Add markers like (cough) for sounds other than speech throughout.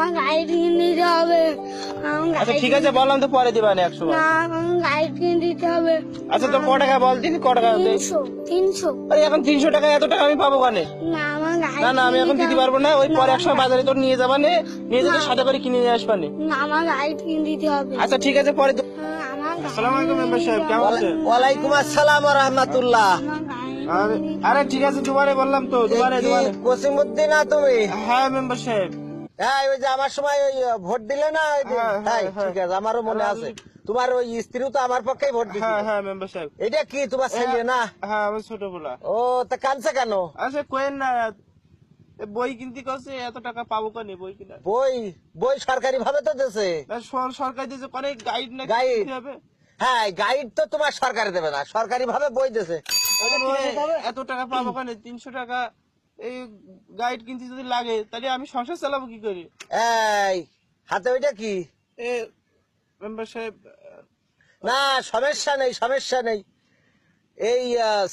আমার গাড়ি কিনে দিতে হবে। আচ্ছা ঠিক আছে বললাম তো পরে দিবা না একশো না আমার গাড়ি কিনে দিতে হবে। আচ্ছা তো ক টাকা বল দিন ক টাকা তিনশো তিনশো। আরে এখন তিনশো টাকা এত টাকা আমি পাবো কানে? না আমার গাড়ি না না আমি এখন দিতে পারব না ওই পরে একসময় বাজারে তোর নিয়ে যাবা নে নিয়ে যেতে সাথে করে কিনে নিয়ে আসবা নে না আমার গাড়ি কিনে দিতে হবে। আচ্ছা ঠিক আছে পরে তো- হ্যাঁ, আমার গাড়ি আসসালামু আলাইকুম মেম্বার সাহেব কেমন আছেন? ওয়ালাইকুম আসসালাম রহমতুল্লাহ। আমার আরে আরে ঠিক আছে দুবারে বললাম তো দুবারে দুবারে। কসিমুদ্দিন না তুমি? হ্যাঁ মেম্বার সাহেব। হ্যাঁ ওই যে আমার সময় ওই ভোট দিলে না ওই যে-। ঠিক আছে আমারও মনে আছে। তোমার ওই স্ত্রীও তো আমার পক্ষেই ভোট দিচ্ছে মেম্বার সাহেব। এটা কি তোমার ছেলে না? আমার ছোট বলা ও তা কানছে কেন? আচ্ছা কোয়েন না বই কিনতে কছে এত টাকা পাবো কানে বই কিনা। বই বই সরকারি ভাবে তো সরকার দিয়েছে অনেক গাইড না? হ্যাঁ গাইড তো তোমার সরকারি দেবে না সরকারি ভাবে বই দিছে এত টাকা পাবো কানে তিনশো টাকা এই গাইড কিনতে যদি লাগে তাহলে আমি সংসার চালাবো কি করে? এই হাতে ওইটা কি? এ মেম্বার সাহেব না সমস্যা নেই সমস্যা নেই। এই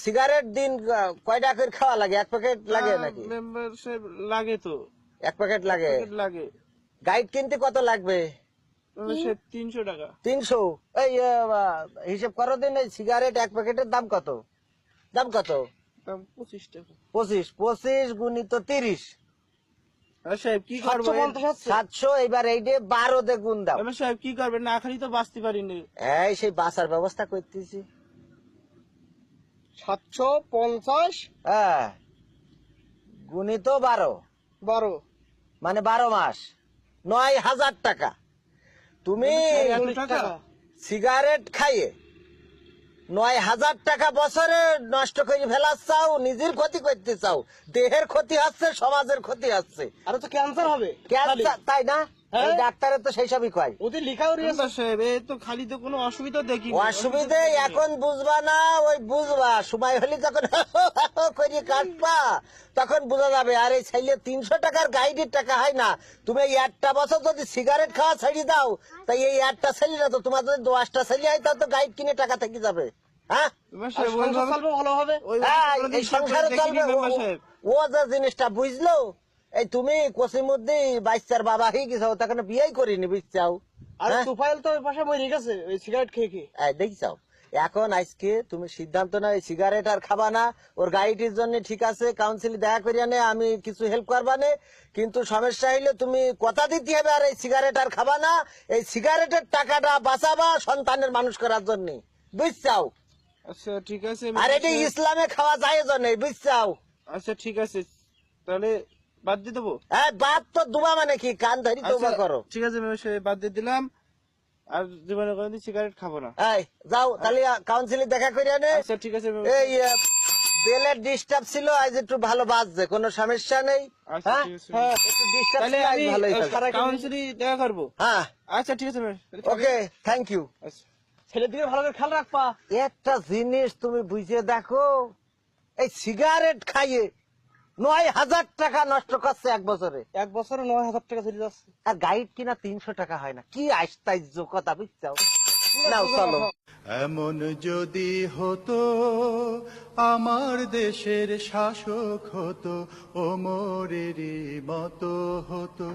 সিগারেট দিন আহ, কয়টা করে খাওয়া লাগে? এক প্যাকেট লাগে নাকি? মেম্বার সাহেব লাগে তো। এক প্যাকেট লাগে? লাগে। গাইড কিনতে কত লাগবে? তিনশো টাকা। তিনশো? এই হিসেব করো দিন এই সিগারেট এক প্যাকেটের দাম কত? দাম কত? দাম পঁচিশ টাকা। পঁচিশ পঁচিশ গুণিত তিরিশ। সাহেব কি করব সাতশো এবার এই যে বারো দে গুণ দাও। সাহেব কি করবেন? না খালি তো বাঁচতে পারিনি। এই সেই বাসার ব্যবস্থা করতেছি। সাতশো পঞ্চাশ? হ্যাঁ। গুণিত বারো। বারো। মানে বারো মাস। নয় হাজার টাকা। তুমি সিগারেট খাইয়ে নয় হাজার টাকা বছরে নষ্ট করে ফেলার চাও নিজের ক্ষতি করতে চাও। দেহের ক্ষতি হচ্ছে সমাজের ক্ষতি হচ্ছে। আরে তো ক্যান্সার হবে ক্যান্সার তাই না? ডাক্তারের তো সেই সবই কয়। ওদের লেখাও রয়েছে। সাহেব এই তো খালি তো কোনো অসুবিধা দেখি অসুবিধে এখন বুঝবা না ওই বুঝবা। সময় হলে যখন (laughs) করে কাটবা তখন বোঝা যাবে আর এই ছেলে তিনশো টাকার গাইডের টাকা হয় না। তুমি এই একটা বছর যদি সিগারেট খাওয়া ছেড়ে দাও তাই এই একটা ছেলে না তো তোমার যদি দশটা ছেলে হয় তাহলে তো গাইড কিনে টাকা থেকে যাবে। হ্যাঁ? ভালো হবে। হ্যাঁ, এই সংসারে চলবে। ও- ও যে জিনিসটা বুঝলো এই তুমি কসিমুদ্দি বাচ্চার বাবা হয়ে গেছো তখন বিয়েই করিনি বুঝছাও? আর হ্যাঁ? তুফাইল তো ওই পাশে মরে গেছে ওই সিগারেট খেয়ে খেয়ে। এই দেখছাও? এখন আজকে তুমি সিদ্ধান্ত নাও এই সিগারেট আর খাবা না। ওর গাড়িটির জন্য ঠিক আছে কাউন্সিল দেখা করিয়া নে আমি কিছু হেল্প করবা নে। কিন্তু সমস্যা হইলে তুমি কথা দিতে হবে আর এই সিগারেট আর খাবা না। এই সিগারেটের টাকাটা বাঁচাবা সন্তানের মানুষ করার জন্য বুঝছাও? আচ্ছা ঠিক আছে আর এটি ইসলামে খাওয়া যায় জন্য বুঝছাও? আচ্ছা ঠিক আছে। তাহলে বাদ দিয়ে দেবো? হ্যাঁ বাদ তো দুবা মানে কি? কান ধরি তোবা আচ্ছা, করো। ঠিক আছে সাহেব বাদ দিয়ে দিলাম। আর জীবনে কোনোদিন সিগারেট খাব না। এই যাও তাহলে কাউন্সিলে দেখা করিয়া নে। আচ্ছা ঠিক আছে এই বেলের ডিস্টার্ব ছিল আজ একটু ভালো বাজছে কোনো সমস্যা নেই? আচ্ছা, হ্যাঁ? ঠিক আছে। হ্যাঁ, একটু ডিস্টার্ব ছিল আজ ভালোই থাকবে। দেখা করব? হ্যাঁ। আচ্ছা ঠিক আছে ওকে থ্যাংক ইউ আচ্ছা। ভালো করে খেয়াল রাখবা। একটা জিনিস তুমি বুঝে দেখো এই সিগারেট খাইয়ে নয় হাজার টাকা নষ্ট করছে এক বছরে। এক বছরে নয় হাজার টাকা চলে যাচ্ছে। আর গাইড কিনা তিনশো টাকা হয় না। কি আশ্চর্য কথা বুঝছ? নাও চলো। এমন যদি হতো আমার দেশের শাসক হতো ওমরেরই মতো হতো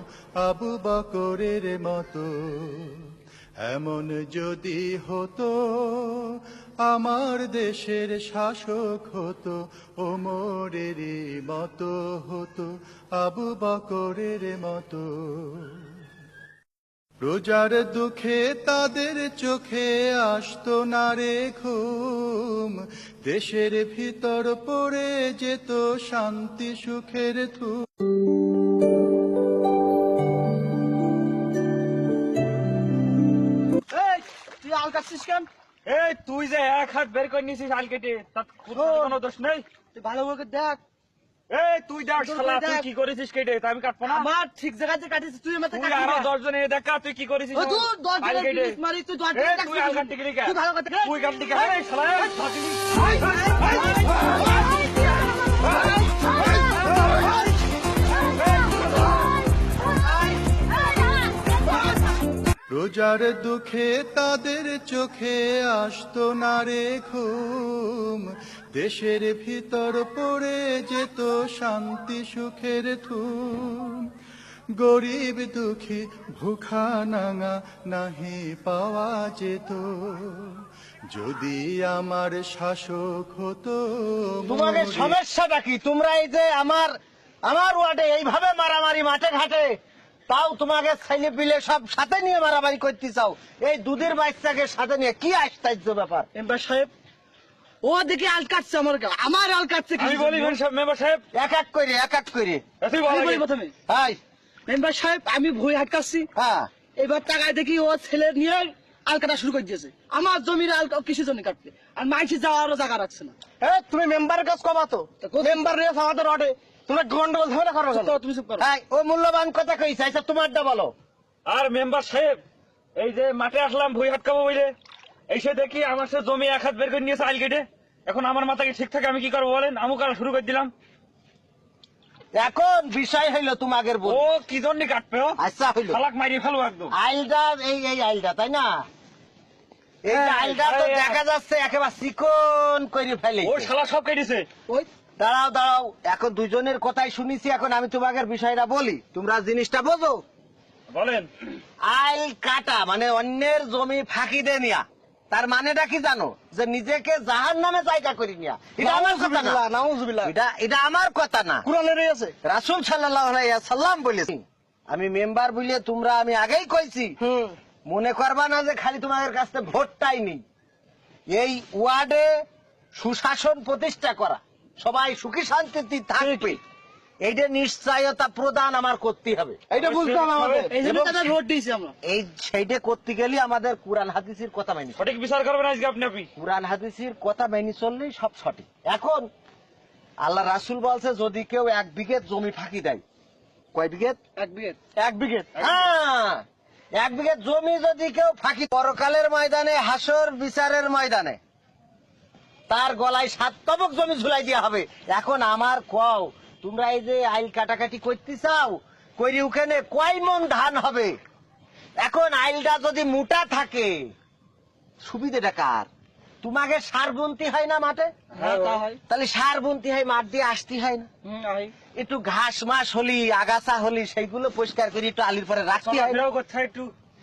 আবু বকরের মতো। এমন যদি হতো, আমার দেশের শাসক হতো ওমরেরই মতো হতো, আবু বকরের মতো। রোজার দুঃখে তাদের চোখে আসতো না রে ঘুম, দেশের ভিতর পড়ে যেত শান্তি সুখের ধূম আল কাটছিস কেন? এই তুই যে এক হাত বের করে নিছিস আল কেটে তার কোনো দোষ নেই। তুই ভালো করে দেখ। এই তুই দেখ শালা তুই কি করেছিস কেটে? আমি কাটবো না। আমার ঠিক জায়গাতে কাটিস তুই আমাকে তুই আরও দশ জন দেখ তুই কি করেছিস? ও তুই দশ আল পুলিশ মারি তুই দশ এই, তুই আল কাটতে গেলি তুই ভালো কথা তুই? এই শালা, রোজার দুঃখে তাদের চোখে আসতো না রে ঘুম। দেশের ভিতর পড়ে যেত শান্তি সুখের থুম। গরিব দুঃখী ভুখা নাঙা নাহি পাওয়া যেত। যদি আমার শাসক হতো তোমাদের সমস্যাটা কি? তোমরা এই যে আমার আমার ওয়ার্ডে এইভাবে মারামারি মাঠে ঘাটে তাও তোমাকে ছেলে পিলে সব সাথে নিয়ে মারামারি করতে চাও। এই দুধের বাচ্চাকে সাথে নিয়ে কি আশ্চর্য ব্যাপার। মেম্বার সাহেব ও দেখি আল কাটছে আমার গা আমার আল কাটছে কি আমি বলি মেম্বার সাহেব এক এক করে এক এক করে। তুই বলি প্রথমে। হাই মেম্বার সাহেব আমি ভুই হাটকাচ্ছি হ্যাঁ। এবার টাকায় দেখি ও ছেলে নিয়ে আল কাটা শুরু করে দিয়েছে। আমার জমির আল কিসের জন্য কাটবে? আর মাইসি যাওয়ারও জায়গা রাখছে না। এ, তুমি মেম্বারের কাজ কবা তো? মেম্বার রেস আমাদের অডে তোমরা গন্ডগোল ঝামেলা করো কেন? তুমি চুপ করো। হাই ও মূল্যবান কথা কইছে আচ্ছা তোমারটা বলো। আর মেম্বার সাহেব এই যে মাঠে আসলাম ভুই হাটকাবো বলে এসে দেখি আমার সে জমি এক হাত বের করে নিয়েছে আইল কেটে এখন আমার মাথা কি ঠিক থাকে আমি কি করব বলেন? আমুক আর শুরু করে দিলাম। এখন বিষয় হইল তোমাদের বল ও কি জন্য কাটবে ও? আচ্ছা হইল। খালাক মারিয়ে ফেলব একদম। আইলটা এই এই আইলটা তাই না? এই হ্যাঁ, আইলটা তো দেখা যাচ্ছে একেবারে চিকন করে ফেলে ও শালা সব কেটেছে। ওই দাঁড়াও দাঁড়াও। এখন দুজনের কথাই শুনেছি এখন আমি তোমাকে বিষয়টা বলি। তোমরা জিনিসটা বোঝো। বলেন। আইল কাটা মানে অন্যের জমি ফাঁকি দে নিয়া তার মানেটা কি জানো? যে নিজেকে জাহান নামে জায়গা করি নিয়া এটা আমার কথা না। এটা এটা আমার কথা না। কুরআনের আছে। রাসুল সাল্লাহ সাল্লাম বলেছি আমি মেম্বার বলে তোমরা আমি আগেই কইছি মনে করবা না যে খালি তোমাদের কাছে ভোটটাই নেই। এই ওয়ার্ডে সুশাসন প্রতিষ্ঠা করা সবাই সুখী শান্তিতে থাকবে। এইটা নিশ্চয়তা প্রদান আমার করতে হবে। এইটা বুঝতে হবে আমাদের। এই জন্য তাদের ভোট দিয়েছি আমরা। এই সেইটা করতে গেলে আমাদের কোরআন হাদিসের কথা মানি সঠিক বিচার করবেন আজকে আপনি আপনি। কোরআন হাদিসের কথা মেনে চললেই সব সঠিক। এখন আল্লাহ রাসুল বলছে যদি কেউ এক বিঘে জমি ফাঁকি দেয় কয় বিঘে এক বিঘে এক বিঘে হ্যাঁ এক বিঘে জমি যদি কেউ ফাঁকি পরকালের ময়দানে হাসর বিচারের ময়দানে তার গলায় সাত তবক জমি ঝুলাই দেওয়া হবে। এখন আমার কও তোমরা এই যে আইল কাটাকাটি করতে চাও করি ওখানে কয় মন ধান হবে? এখন আইলটা যদি মোটা থাকে সুবিধাটা কার? তোমাকে সার বুনতি হয় না মাঠে? হ্যাঁ তাহলে সার বুনতি হয় মাঠ দিয়ে আসতে হয় না? একটু ঘাস মাস হলি আগাছা হলি সেইগুলো পরিষ্কার করে একটু আলির পরে রাখতে হয় একটু?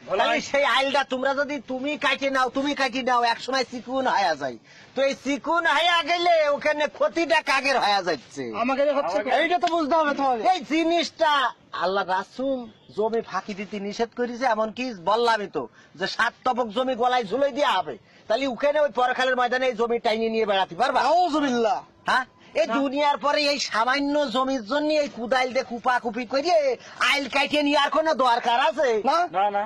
তাহলে সেই আইলটা তোমরা যদি তুমি কাটে নাও তুমি কাটি নাও এক সময় চিকুন হয়ে যায়। তো এই চিকুন হয়ে গেলে ওখানে ক্ষতিটা কাগের হয়ে যাচ্ছে? আমাকে এইটা তো বুঝতে হবে তাহলে। এই জিনিসটা আল্লাহ রাসুল জমি ফাঁকি দিতে নিষেধ করেছে এমনকি বললামই তো যে সাত তবক জমি গলায় ঝুলে দেওয়া হবে। তাহলে ওখানে ওই পরখালের ময়দানে এই জমি টাইনি নিয়ে বেড়াতে পারবা? হ্যাঁ? এই দুনিয়ার পরে এই সামান্য জমির জন্য এই কুদাইল দিয়ে কুপা কুপি করে আইল কাটিয়ে নেওয়ার কোনো দরকার আছে? না না।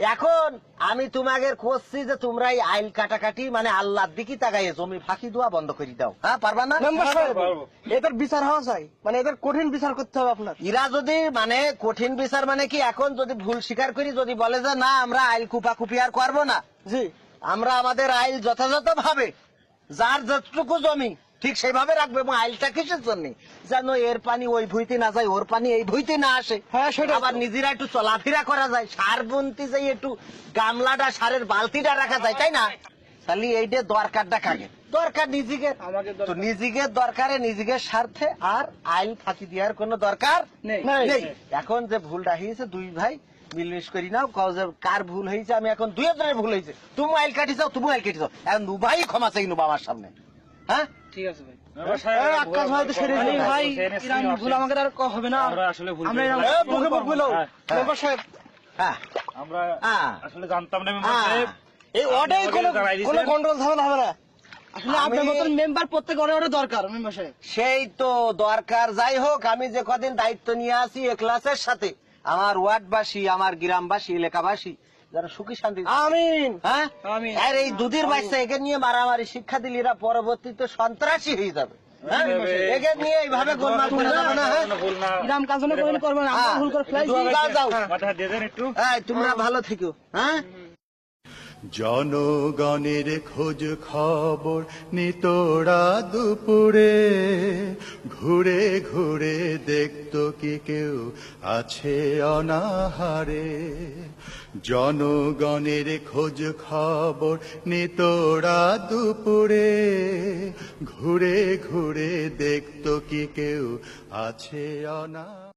এখন আমি তোমাকে করছি যে তোমরা এই আইল কাটাকাটি মানে আল্লাহর দিকে তাকাইয়ে জমি ফাঁকি দেওয়া বন্ধ করে দাও। হ্যাঁ পারবা না? পারব। এদের বিচার হওয়া চাই। মানে এদের কঠিন বিচার করতে হবে আপনার। এরা যদি মানে কঠিন বিচার মানে কি এখন যদি ভুল স্বীকার করি যদি বলে যে না আমরা আইল কুপা কুপি আর করব না। জি। আমরা আমাদের আইল যথাযথ ভাবে যার যতটুকু জমি ঠিক সেইভাবে রাখব এবং আইলটা কিসের জন্য? যেন এর পানি ওই ভুইতে না যায় ওর পানি এই ভুইতে না আসে। হ্যাঁ, সেটাই তো। আবার নিজেরা একটু চলাফেরা করা যায় সার বুনতে যাই একটু গামলাটা সারের বালতিটা রাখা যায় তাই না? তাহলে এইটা দরকারটা কাকে? দরকার নিজেকে। তো নিজেকে দরকারে নিজেকে স্বার্থে আর আইল ফাঁকি দেওয়ার কোনো দরকার নেই। এখন যে ভুলটা হয়েছে দুই ভাই মিলমিশ করি নাও যে কার ভুল হয়েছে আমি এখন দুই জনের ভুল হয়েছে। তুমি আইল কাটি যাও তুমি আইল কাটি যাও এখন দু ভাই ক্ষমা চাই নেব আমার সামনে। হ্যাঁ? ঠিক আছে ভাই। মেম্বার সাহেব, এই আকাশ ভাই তো সেরে ভাই ইরান ভুল আমাকে আর হবে না? আমরা আসলে ভুল আমরা করে এরকম- ফেলেছি। এ, বুকে বুক বুলাও। মেম্বার সাহেব হ্যাঁ। আমরা। আসলে জানতাম না মেম্বার। সাহেব। এই ওয়ার্ডে কোনো আমাকে জানাই দিয়েছেন। কোনো কন্ট্রোল ঝামেলা হবে না। আসলে আপনার মতন মেম্বার প্রত্যেক ওয়ার্ডে ওয়ার্ডে দরকার মেম্বার সাহেব সেই তো দরকার। যাই হোক আমি যে কদিন দায়িত্ব নিয়ে আসি এ ক্লাসের সাথে আমার ওয়ার্ডবাসী আমার গ্রামবাসী এলাকাবাসী যারা সুখী শান্তি। আমিন। হ্যাঁ? আর এই দুধের বাচ্চা একে নিয়ে মারামারি শিক্ষা দিলে এরা পরবর্তীতে সন্ত্রাসী হয়ে যাবে। হ্যাঁ? হ্যাঁ? হ্যাঁ। তোমরা ভালো থেকো হ্যাঁ? জনগণের খোঁজ খবর নিতরা দুপুরে ঘুরে ঘুরে দেখতো কি কেউ আছে অনাহারে। জনগণের খোঁজ খবর নিতরা দুপুরে। ঘুরে ঘুরে দেখত কি কেউ আছে অনা